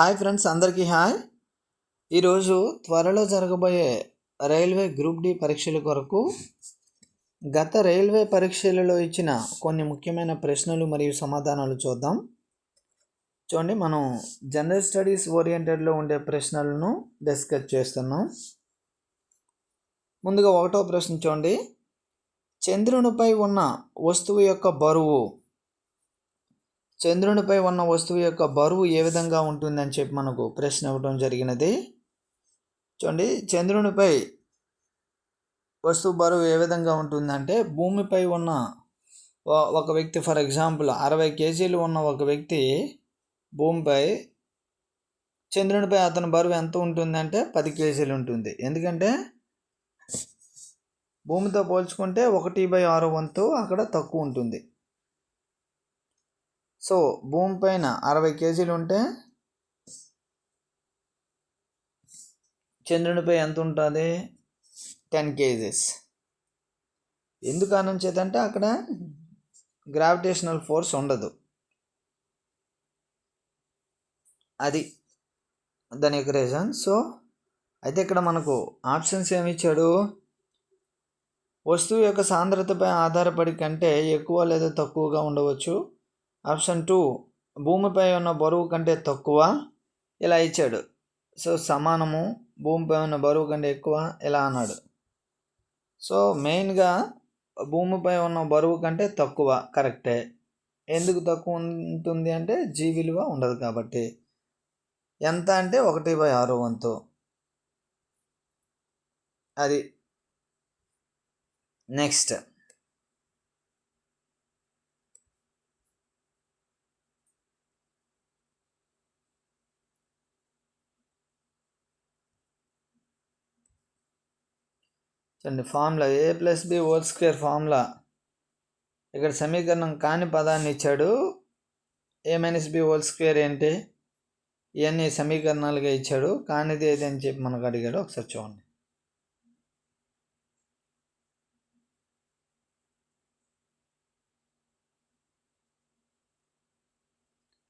Hi friends అందరికీ hi. ఈరోజు త్వరలో జరగబోయే రైల్వే గ్రూప్ డి పరీక్షల కొరకు గత రైల్వే పరీక్షలలో ఇచ్చిన కొన్ని ముఖ్యమైన ప్రశ్నలు మరియు సమాధానాలు చూద్దాం. చూడండి మనం జనరల్ స్టడీస్ ఓరియంటెడ్లో ఉండే ప్రశ్నలను డిస్కస్ చేస్తున్నాం. ముందుగా ఒకటో ప్రశ్న చూడండి. చంద్రునిపై ఉన్న వస్తువు యొక్క బరువు చంద్రునిపై ఉన్న వస్తువు యొక్క బరువు ఏ విధంగా ఉంటుందని చెప్పి మనకు ప్రశ్న ఇవ్వడం జరిగినది. చూడండి చంద్రునిపై వస్తువు బరువు ఏ విధంగా ఉంటుందంటే భూమిపై ఉన్న ఒక వ్యక్తి ఫర్ ఎగ్జాంపుల్ అరవై కేజీలు ఉన్న ఒక వ్యక్తి భూమిపై చంద్రునిపై అతని బరువు ఎంత ఉంటుందంటే పది కేజీలు ఉంటుంది. ఎందుకంటే భూమితో పోల్చుకుంటే ఒకటి బై ఆరు వంతు అక్కడ తక్కువ ఉంటుంది. సో భూమి పైన అరవై కేజీలు ఉంటే చంద్రునిపై ఎంత ఉంటుంది? Ten kgs. ఎందుకు అనుంచేదంటే అక్కడ గ్రావిటేషనల్ ఫోర్స్ ఉండదు. అది దాని యొక్క రీజన్. సో అయితే ఇక్కడ మనకు ఆప్షన్స్ ఏమి ఇచ్చాడు? వస్తువు యొక్క సాంద్రతపై ఆధారపడి కంటే ఎక్కువ లేదా తక్కువగా ఉండవచ్చు. ఆప్షన్ టూ భూమిపై ఉన్న బరువు కంటే తక్కువ ఇలా ఇచ్చాడు? సో సమానము భూమిపై ఉన్న బరువు కంటే ఎక్కువ ఇలా అన్నాడు? సో మెయిన్గా భూమిపై ఉన్న బరువు కంటే తక్కువ కరెక్టే. ఎందుకు తక్కువ ఉంటుంది అంటే జీ విలువ ఉండదు కాబట్టి. ఎంత అంటే ఒకటి బై ఆరు వంతు. అది. నెక్స్ట్. చూడండి formula A plus B whole square formula ఇక్కడ సమీకరణం కాని పదాన్ని ఇచ్చాడు. A minus B whole square ఏంటి? ఇవన్నీ సమీకరణాలుగా ఇచ్చాడు. కానిది ఏది అని చెప్పి మనకు అడిగాడు. ఒకసారి చూడండి.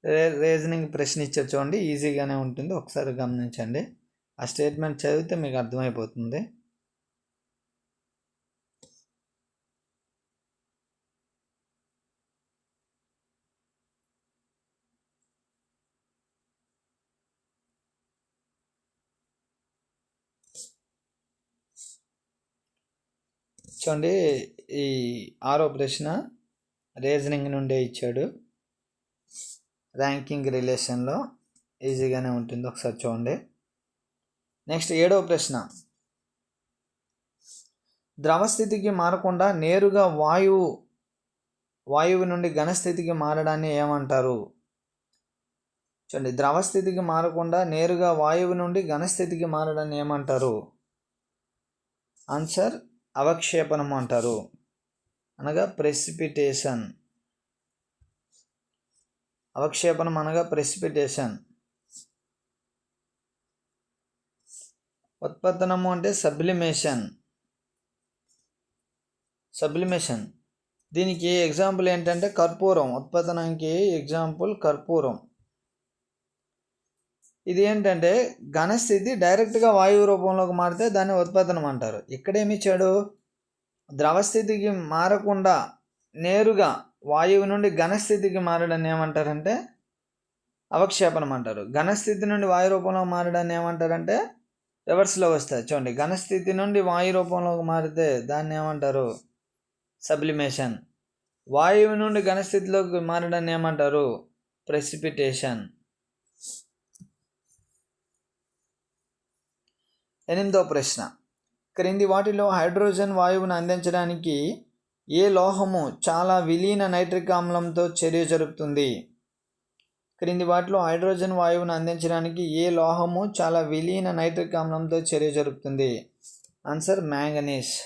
రే రీజనింగ్ ప్రశ్న ఇచ్చారు చూడండి. ఈజీగానే ఉంటుంది. ఒకసారి గమనించండి. ఆ స్టేట్మెంట్ చదివితే మీకు అర్థమైపోతుంది. చూడండి ఈ ఆరో ప్రశ్న రీజనింగ్ నుండే ఇచ్చాడు. ర్యాంకింగ్ రిలేషన్లో ఈజీగానే ఉంటుంది. ఒకసారి చూడండి. నెక్స్ట్ ఏడవ ప్రశ్న. ద్రవస్థితికి మారకుండా నేరుగా వాయువు వాయువు నుండి ఘనస్థితికి మారడాన్ని ఏమంటారు? చూడండి. ద్రవస్థితికి మారకుండా నేరుగా వాయువు నుండి ఘనస్థితికి మారడాన్ని ఏమంటారు? ఆన్సర్ అవక్షేపణం అంటారు. అనగా ప్రెసిపిటేషన్ అవక్షేపణం అనగా ప్రెసిపిటేషన్ ఉత్పత్తనము అంటే సబ్లిమేషన్ సబ్లిమేషన్ దీనికి ఎగ్జాంపుల్ ఏంటంటే కర్పూరం. ఉత్పత్తనానికి ఎగ్జాంపుల్ కర్పూరం. ఇది ఏంటంటే ఘనస్థితి డైరెక్ట్గా వాయువు రూపంలోకి మారితే దాన్ని ఉత్పత్తనం అంటారు ఇక్కడేమి చెడు? ఇచ్చాడు ద్రవస్థితికి మారకుండా నేరుగా వాయువు నుండి ఘనస్థితికి మారడాన్ని ఏమంటారంటే అవక్షేపణం అంటారు ఘనస్థితి నుండి వాయు రూపంలో మారడాన్ని ఏమంటారంటే రివర్స్లో వస్తాయి. చూడండి ఘనస్థితి నుండి వాయు రూపంలోకి మారితే దాన్ని ఏమంటారు? సబ్లిమేషన్. వాయువు నుండి ఘనస్థితిలోకి మారడాన్ని ఏమంటారు? ప్రెసిపిటేషన్. ఎనిమిదో ప్రశ్న. క్రింది వాటిలో హైడ్రోజన్ వాయువును అందించడానికి ఏ లోహము చాలా విలీన నైట్రిక్ ఆమ్లంతో చర్య జరుపుతుంది? క్రింది వాటిలో హైడ్రోజన్ వాయువును అందించడానికి ఏ లోహము చాలా విలీన నైట్రిక్ ఆమ్లంతో చర్య జరుపుతుంది? Answer manganese.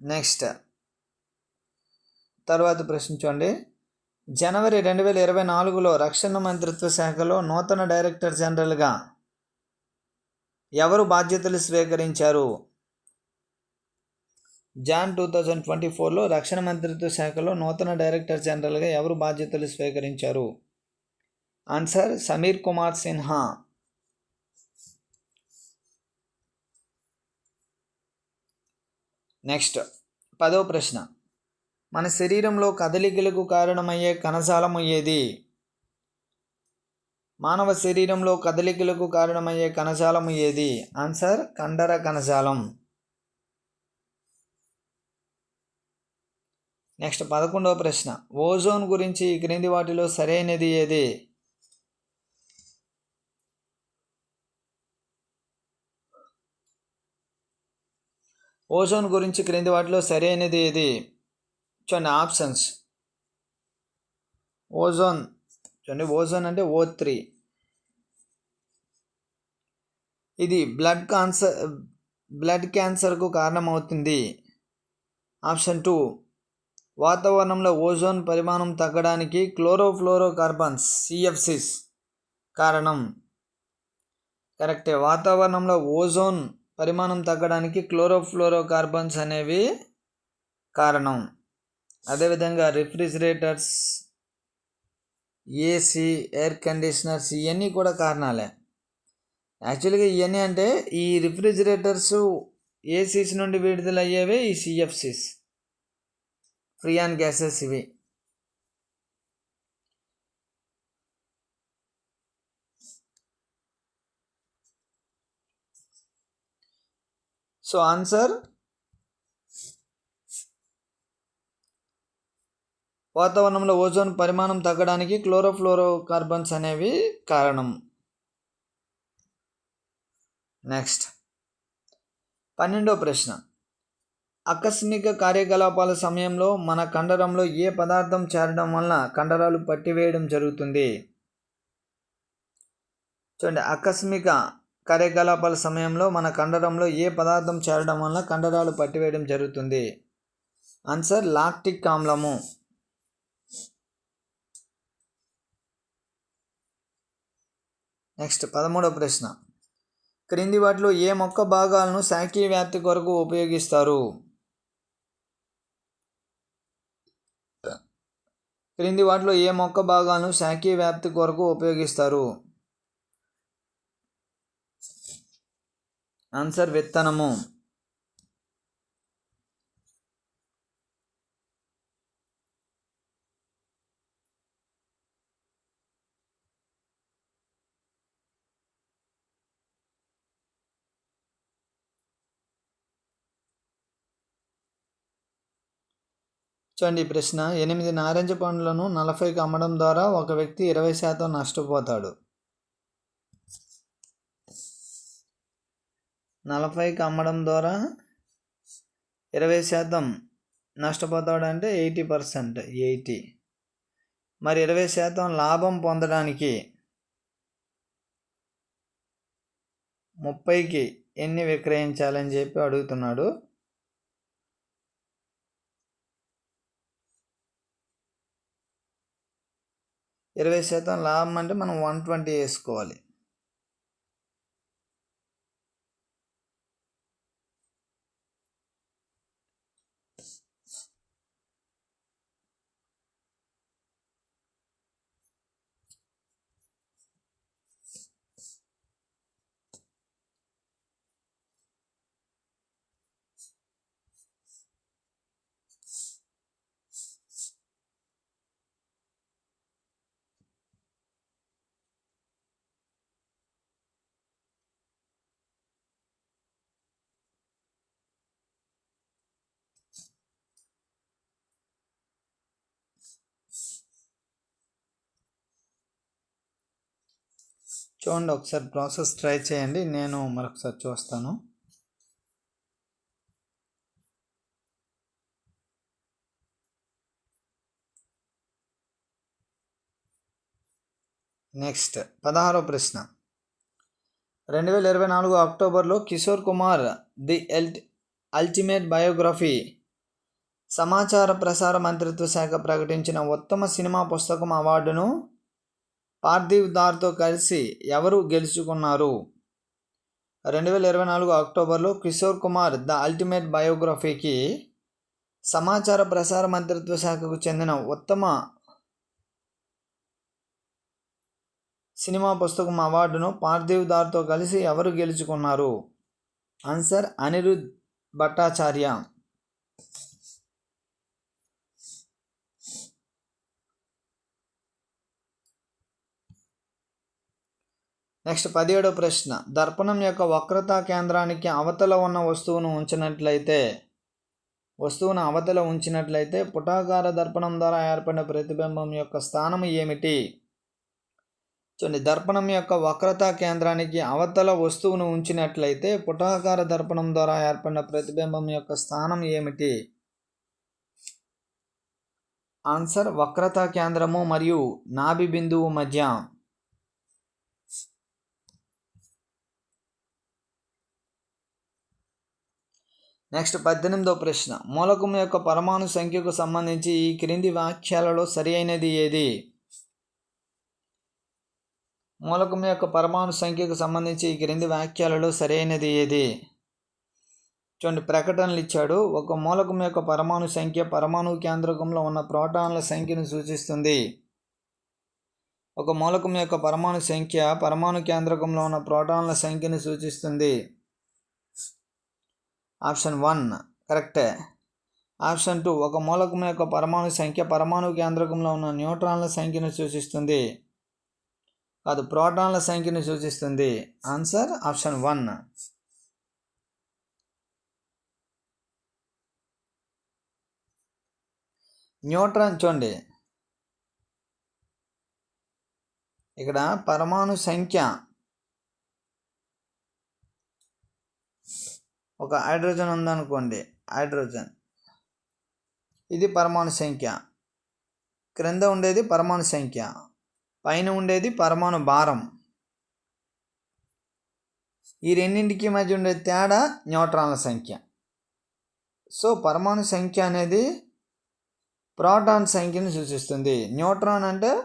నెక్స్ట్. తర్వాత ప్రశ్నించండి. జనవరి రెండు వేల ఇరవై నాలుగులో రక్షణ మంత్రిత్వ శాఖలో నూతన డైరెక్టర్ జనరల్గా ఎవరు బాధ్యతలు స్వీకరించారు? జాన్ టూ థౌజండ్ ట్వంటీ ఫోర్లో రక్షణ మంత్రిత్వ శాఖలో నూతన డైరెక్టర్ జనరల్గా ఎవరు బాధ్యతలు స్వీకరించారు? ఆన్సర్ సమీర్ కుమార్ సిన్హా. నెక్స్ట్ పదో ప్రశ్న. మన శరీరంలో కదలికలకు కారణమయ్యే కణజాలం అయ్యేది మానవ శరీరంలో కదలికలకు కారణమయ్యే కణజాలం ఏది ఆన్సర్ కండర కణజాలం. నెక్స్ట్ పదకొండవ ప్రశ్న. ఓజోన్ గురించి ఈ క్రింది వాటిలో సరైనది ఏది? ఓజోన్ గురించి క్రింది వాటిలో సరైనది ఏది? చూడండి ఆప్షన్స్ ఓజోన్ చూడండి ఓజోన్ అంటే ఓ త్రీ ఇది బ్లడ్ కాన్సర్ బ్లడ్ క్యాన్సర్కు కారణమవుతుంది. ఆప్షన్ టూ వాతావరణంలో ఓజోన్ పరిమాణం తగ్గడానికి క్లోరోఫ్లోరోకార్బన్స్ సిఎఫ్సిస్ కారణం. కరెక్టే వాతావరణంలో ఓజోన్ పరిమాణం తగ్గడానికి క్లోరోఫ్లోరోకార్బన్స్ అనేవి కారణం. అదేవిధంగా రిఫ్రిజిరేటర్స్ ఏసీ ఎయిర్ కండిషనర్స్ ఇవన్నీ కూడా కారణాలే. యాక్చువల్గా ఇవన్నీ అంటే ఈ రిఫ్రిజిరేటర్స్ ఏసీస్ నుండి విడుదలయ్యేవే ఈ సిఎఫ్సీస్. ఫ్రియాన్ గ్యాసెస్ ఇవి. సో ఆన్సర్ వాతావరణంలో ఓజోన్ పరిమాణం తగ్గడానికి క్లోరోఫ్లోరో కార్బన్స్ అనేవి కారణం. నెక్స్ట్. పన్నెండో ప్రశ్న. ఆకస్మిక కార్యకలాపాల సమయంలో మన కండరంలో ఏ పదార్థం చేరడం వలన కండరాలు పట్టివేయడం జరుగుతుంది? చూడండి ఆకస్మిక కార్యకలాపాల సమయంలో మన కండరంలో ఏ పదార్థం చేరడం వలన కండరాలు పట్టివేయడం జరుగుతుంది? Answer lactic ఆమ్లము. నెక్స్ట్ పదమూడవ ప్రశ్న. క్రింది వాటిలో ఏ మొక్క భాగాలను శాఖీయ వ్యాప్తి కొరకు ఉపయోగిస్తారు? క్రింది వాటిలో ఏ మొక్క భాగాలను శాఖీయ వ్యాప్తి కొరకు ఉపయోగిస్తారు? ఆన్సర్ విత్తనము. చూడండి ఈ ప్రశ్న. ఎనిమిది నారింజ పండ్లను నలభైకి అమ్మడం ద్వారా ఒక వ్యక్తి ఇరవై శాతం నష్టపోతాడు. నలభైకి అమ్మడం ద్వారా ఇరవై శాతం నష్టపోతాడు అంటే ఎయిటీ పర్సెంట్ ఎయిటీ. మరి ఇరవై శాతం లాభం పొందడానికి ముప్పైకి ఎన్ని విక్రయించాలని చెప్పి అడుగుతున్నాడు? ఇరవై శాతం లాభం అంటే మనం వన్ ట్వంటీ వేసుకోవాలి. చూడండి ఒకసారి ప్రాసెస్ ట్రై చేయండి నేను మరొకసారి చూస్తాను. నెక్స్ట్ పదహారో ప్రశ్న. రెండు వేల ఇరవై నాలుగు అక్టోబర్లో కిషోర్ కుమార్ ది ఎల్ట్ అల్టిమేట్ బయోగ్రఫీ సమాచార ప్రసార మంత్రిత్వ శాఖ ప్రకటించిన ఉత్తమ సినిమా పుస్తకం అవార్డును పార్థివ్ దార్తో కలిసి ఎవరు గెలుచుకున్నారు? రెండు వేల ఇరవై నాలుగు అక్టోబర్లో కిషోర్ కుమార్ ద అల్టిమేట్ బయోగ్రఫీకి సమాచార ప్రసార మంత్రిత్వ శాఖకు చెందిన ఉత్తమ సినిమా పుస్తకం అవార్డును పార్థివ్ దార్తో కలిసి ఎవరు గెలుచుకున్నారు? ఆన్సర్ అనిరుద్ భట్టాచార్య. నెక్స్ట్ పదిహేడో ప్రశ్న. దర్పణం యొక్క వక్రతా కేంద్రానికి అవతల ఉన్న వస్తువును ఉంచినట్లయితే వస్తువును అవతల ఉంచినట్లయితే పుటాకార దర్పణం ద్వారా ఏర్పడిన ప్రతిబింబం యొక్క స్థానం ఏమిటి? చూడండి దర్పణం యొక్క వక్రతా కేంద్రానికి అవతల వస్తువును ఉంచినట్లయితే పుటాకార దర్పణం ద్వారా ఏర్పడిన ప్రతిబింబం యొక్క స్థానం ఏమిటి? ఆన్సర్ వక్రతా కేంద్రము మరియు నాభి బిందువు మధ్య. నెక్స్ట్ పద్దెనిమిదో ప్రశ్న. మూలకం యొక్క పరమాణు సంఖ్యకు సంబంధించి ఈ క్రింది వాక్యాలలో సరి అయినది ఏది? మూలకం యొక్క పరమాణు సంఖ్యకు సంబంధించి ఈ క్రింది వాక్యాలలో సరైనది ఏది? చూడండి ప్రకటనలు ఇచ్చాడు. ఒక మూలకం యొక్క పరమాణు సంఖ్య పరమాణు కేంద్రకంలో ఉన్న ప్రోటాన్ల సంఖ్యను సూచిస్తుంది. ఒక మూలకం యొక్క పరమాణు సంఖ్య పరమాణు కేంద్రకంలో ఉన్న ప్రోటాన్ల సంఖ్యను సూచిస్తుంది. Option one. కరెక్టే. ఆప్షన్ టూ ఒక మూలకం యొక్క పరమాణు సంఖ్య పరమాణు కేంద్రకంలో ఉన్న న్యూట్రాన్ల సంఖ్యను సూచిస్తుంది. కాదు ప్రోటాన్ల సంఖ్యను సూచిస్తుంది. Answer option one. న్యూట్రాన్ చూడండి. ఇక్కడ పరమాణు సంఖ్య ఒక హైడ్రోజన్ ఉందనుకోండి హైడ్రోజన్. ఇది పరమాణు సంఖ్య. క్రింద ఉండేది పరమాణు సంఖ్య. పైన ఉండేది పరమాణు భారం. ఈ రెండింటికి మధ్య ఉండే తేడా న్యూట్రాన్ల సంఖ్య. సో పరమాణు సంఖ్య అనేది ప్రోటాన్ సంఖ్యను సూచిస్తుంది. న్యూట్రాన్ అంటే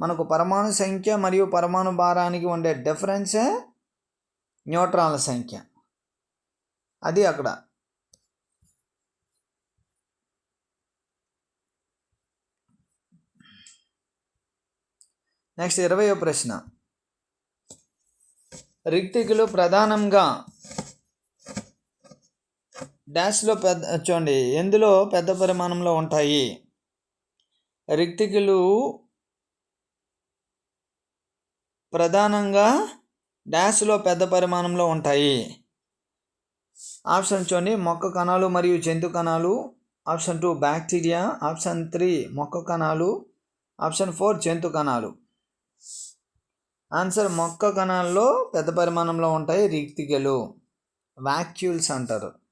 మనకు పరమాణు సంఖ్య మరియు పరమాణు భారానికి ఉండే డిఫరెన్సే న్యూట్రాన్ల సంఖ్య. అది అక్కడ. నెక్స్ట్ ఇరవయో ప్రశ్న. రిక్తికులు ప్రధానంగా డాష్లో పెద్ద చూడండి ఎందులో పెద్ద పరిమాణంలో ఉంటాయి? రిక్తికులు ప్రధానంగా డాష్లో పెద్ద పరిమాణంలో ఉంటాయి. ఆప్షన్ చూడండి. మొక్క కణాలు మరియు జంతు కణాలు. Option two bacteria. Option three మొక్క కణాలు. ఆప్షన్ ఫోర్ జంతు కణాలు. ఆన్సర్ మొక్క కణాల్లో పెద్ద పరిమాణంలో ఉంటాయి రీక్తికలు వ్యాక్యూల్స్ అంటారు.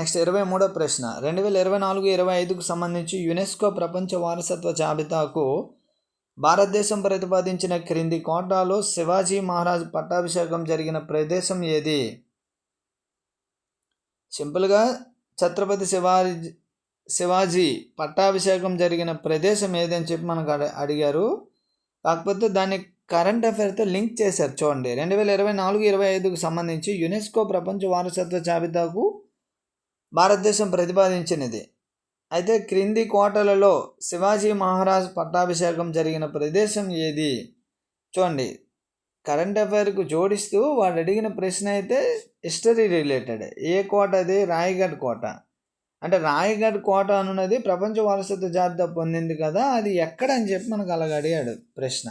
నెక్స్ట్ ఇరవై మూడో ప్రశ్న. రెండు వేల ఇరవై నాలుగు ఇరవై ఐదుకు సంబంధించి యునెస్కో ప్రపంచ వారసత్వ జాబితాకు భారతదేశం ప్రతిపాదించిన క్రింది కోటాలో శివాజీ మహారాజ్ పట్టాభిషేకం జరిగిన ప్రదేశం ఏది? సింపుల్గా ఛత్రపతి శివాజీ శివాజీ పట్టాభిషేకం జరిగిన ప్రదేశం ఏది అని చెప్పి మనకు అడిగారు. కాకపోతే దాన్ని కరెంట్ అఫైర్తో లింక్ చేశారు చూడండి. రెండు వేల ఇరవై నాలుగు ఇరవై ఐదుకు సంబంధించి యునెస్కో ప్రపంచ వారసత్వ జాబితాకు భారతదేశం ప్రతిపాదించినది. అయితే క్రింది కోటలలో శివాజీ మహారాజ్ పట్టాభిషేకం జరిగిన ప్రదేశం ఏది? చూడండి. కరెంట్ అఫైర్కు జోడిస్తూ వాడు అడిగిన ప్రశ్న అయితే హిస్టరీ రిలేటెడ్. ఏ కోట అది? రాయగఢ్ కోట అంటే రాయగఢ్ కోట అనున్నది ప్రపంచ వారసత్వ జాబితా పొందింది కదా అది ఎక్కడ అని చెప్పి మనకు అలాగ అడిగాడు ప్రశ్న.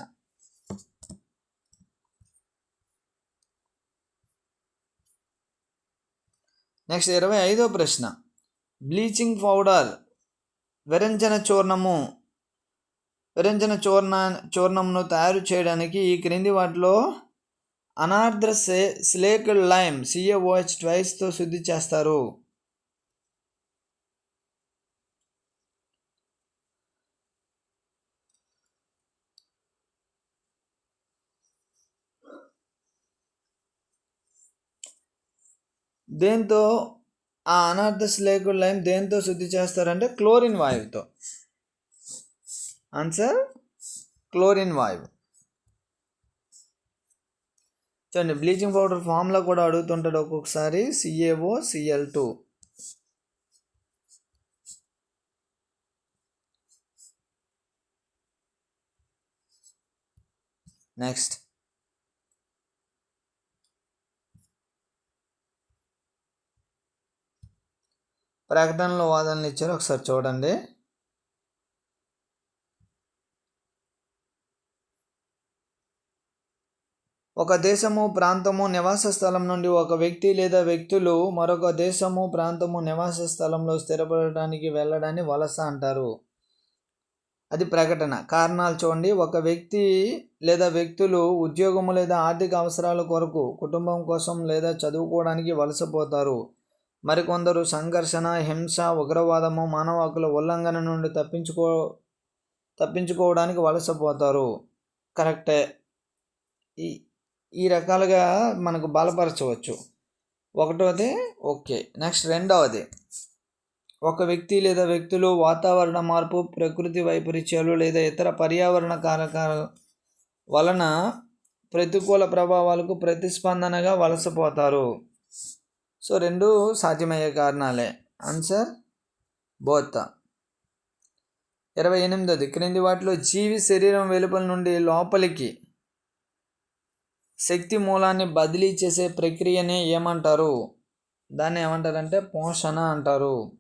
నెక్స్ట్ ఇరవై ఐదో ప్రశ్న. బ్లీచింగ్ పౌడర్ విరంజన చూర్ణము విరంజన చూర్ణ చూర్ణంను తయారు చేయడానికి ఈ క్రింది వాటిలో అనార్ద్ర సే slaked lime C A O H ట్వైస్తో శుద్ధి చేస్తారు. దేంతో ఆ అనార్థస్ లేకుడ్ లైమ్ దేంతో శుద్ధి చేస్తారంటే క్లోరిన్ వాయువుతో. ఆన్సర్ క్లోరిన్ వాయువు. చూడండి బ్లీచింగ్ పౌడర్ ఫామ్లో కూడా అడుగుతుంటాడు ఒక్కొక్కసారి సిఏఓ సిఎల్ టూ నెక్స్ట్ ప్రకటనలో వాదనలు ఇచ్చారు. ఒకసారి చూడండి. ఒక దేశము ప్రాంతము నివాస స్థలం నుండి ఒక వ్యక్తి లేదా వ్యక్తులు మరొక దేశము ప్రాంతము నివాస స్థలంలో స్థిరపడటానికి వెళ్ళడాన్ని వలస అంటారు. అది ప్రకటన. కారణాలు చూడండి. ఒక వ్యక్తి లేదా వ్యక్తులు ఉద్యోగము లేదా ఆర్థిక అవసరాల కొరకు కుటుంబం కోసం లేదా చదువుకోవడానికి వలసపోతారు మరికొందరు సంఘర్షణ హింస ఉగ్రవాదము మానవ హక్కుల ఉల్లంఘన నుండి తప్పించుకో తప్పించుకోవడానికి వలసపోతారు. కరెక్టే. ఈ ఈ రకాలుగా మనకు బలపరచవచ్చు. ఒకటోది ఓకే. నెక్స్ట్ రెండవది. ఒక వ్యక్తి లేదా వ్యక్తులు వాతావరణ మార్పు ప్రకృతి వైపరీత్యాలు లేదా ఇతర పర్యావరణ కారకాల వలన ప్రతికూల ప్రభావాలకు ప్రతిస్పందనగా వలసపోతారు. సో రెండు సాధ్యమయ్యే కారణాలే. ఆన్సర్ బోత్ ఇరవై ఎనిమిదోది క్రింది వాటిలో జీవి శరీరం వెలుపల నుండి లోపలికి శక్తి మూలాన్ని బదిలీ చేసే ప్రక్రియని ఏమంటారు? దాన్ని ఏమంటారంటే పోషణ అంటారు.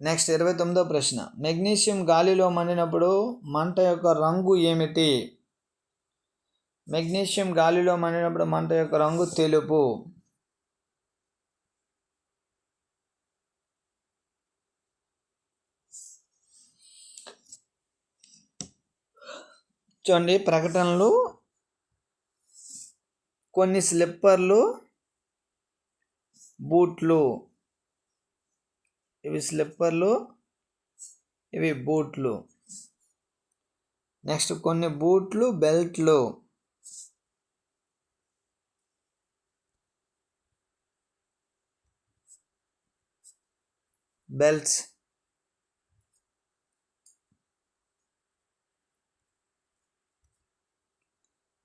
నెక్స్ట్ ఇరవై తొమ్మిదో ప్రశ్న. మెగ్నీషియం గాలిలో మండినప్పుడు మంట యొక్క రంగు ఏమిటి? మెగ్నీషియం గాలిలో మండినప్పుడు మంట యొక్క రంగు తెలుపు. చూడండి ప్రకటనలు. కొన్ని స్లిప్పర్లు బూట్లు. ఇవి స్లిప్పర్లు ఇవి బూట్లు. నెక్స్ట్ కొన్ని బూట్లు బెల్ట్లు. బెల్ట్స్.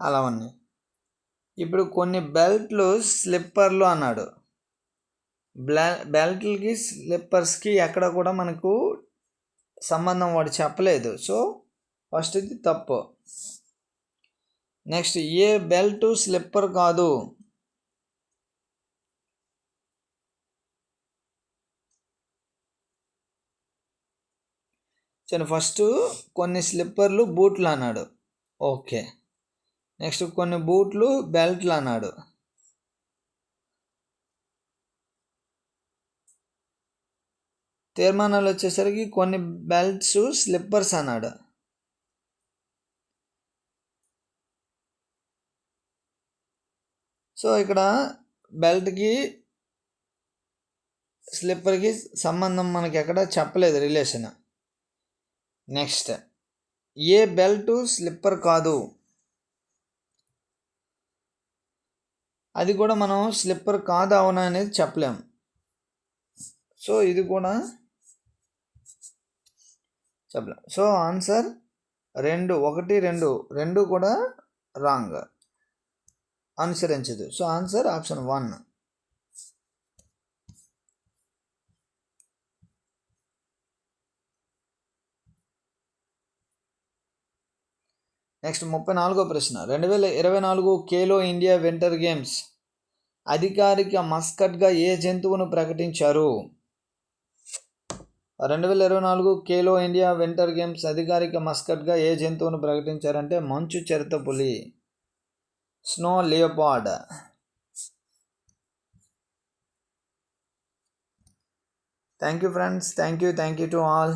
అలా ఉన్నాయి. ఇప్పుడు కొన్ని బెల్ట్లు స్లిప్పర్లు అన్నాడు. బెల్ట్లకి స్లిప్పర్స్కి ఎక్కడ కూడా మనకు సంబంధం వాడు చెప్పలేదు. సో ఫస్ట్ ఇది తప్పు. నెక్స్ట్ ఏ బెల్ట్ స్లిప్పర్ కాదు? సరే ఫస్ట్ కొన్ని స్లిప్పర్లు బూట్లు అన్నాడు. ఓకే నెక్స్ట్ కొన్ని బూట్లు బెల్ట్లు అన్నాడు. తీర్మానాలు వచ్చేసరికి కొన్ని బెల్ట్స్ స్లిప్పర్స్ అన్నాడు. సో ఇక్కడ బెల్ట్కి స్లిప్పర్కి సంబంధం మనకి ఎక్కడ చెప్పలేదు రిలేషన్ నెక్స్ట్. ఏ బెల్టు స్లిప్పర్ కాదు. అది కూడా మనం స్లిప్పర్ కాదు అవునా అనేది చెప్పలేము సో ఇది కూడా చెప్పలేం. సో ఆన్సర్ రెండు ఒకటి రెండు రెండు కూడా wrong. అనుసరించదు. So answer option one. Next ముప్పై నాలుగో ప్రశ్న. రెండు వేల ఇరవై నాలుగు కేలో ఇండియా వింటర్ గేమ్స్ అధికారిక మస్కట్గా ఏ జంతువును ప్రకటించారు? రెండు వేల ఇరవై నాలుగు కేలో ఇండియా వింటర్ గేమ్స్ అధికారిక మస్కట్గా ఏ జంతువును ప్రకటించారంటే మంచు చిరుతపులి snow leopard thank you friends thank you thank you to all.